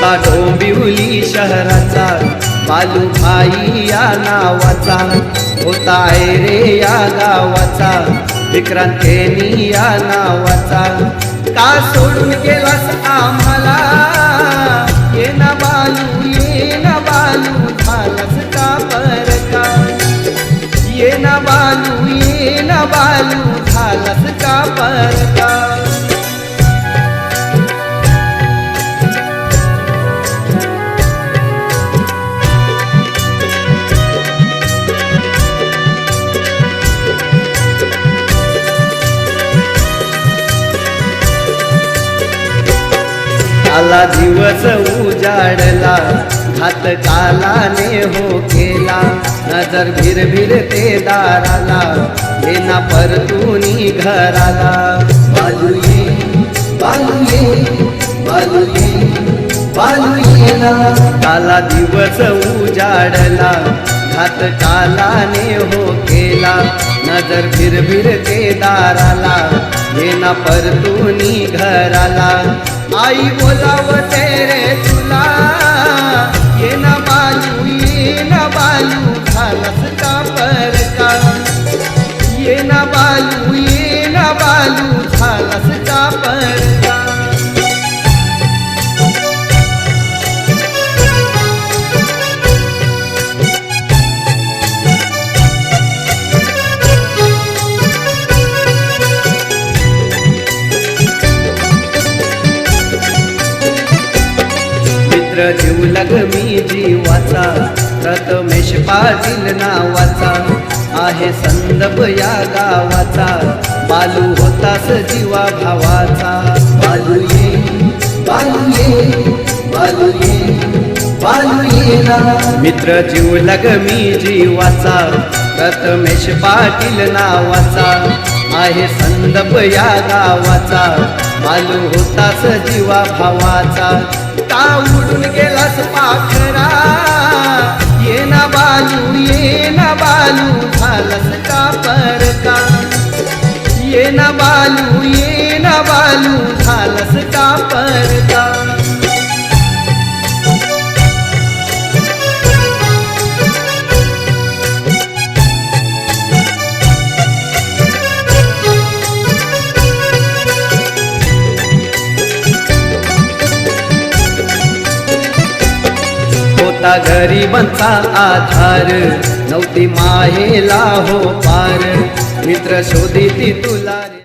होता डोंबिवली शहराचा बालू भाई या नावाचा होता ऐरे या गावाचा. विक्रांतेनी या नावाचा. का सोडून गेलास आम्हाला? ये ना बालू ये ना बालू झालास का बर का? ये ना बालू ये ना बालू झालास का बर का? आला हो दिवस उजाडला हात कालाने हो केला. नजर भिर भिर ते दाराला ये ना परतुनी घराला. बालू ये बालू ये बालू ये बालू ये काला दिवस उजाडला हात कालाने हो केला. नजर भिर भिर ते दाराला ये ना परतुनी घराला. आई बोलावते रे. मित्र जीव लग मी जीवाचा. प्रथमेश पाटील नावाचा. आहे संदप या गावाचा. बालू होतास जीवा भावाचा. बालू ये बालू ये बालू ये बालू ये ना. मित्र जीवलग मी जीवाचा. प्रथमेश पाटील नावाचा. आहे संदप या गावाचा. मालू होतास जीवा भावाचा. का उडून गेलास पाखरा. ये ना बालू ये ना बालू झालास का पर का ये ना बालू ये ना बालू झालास का पर होता गरीबांचा आधार. नव्हती माहेला हो पार. मित्र शोधिती तुला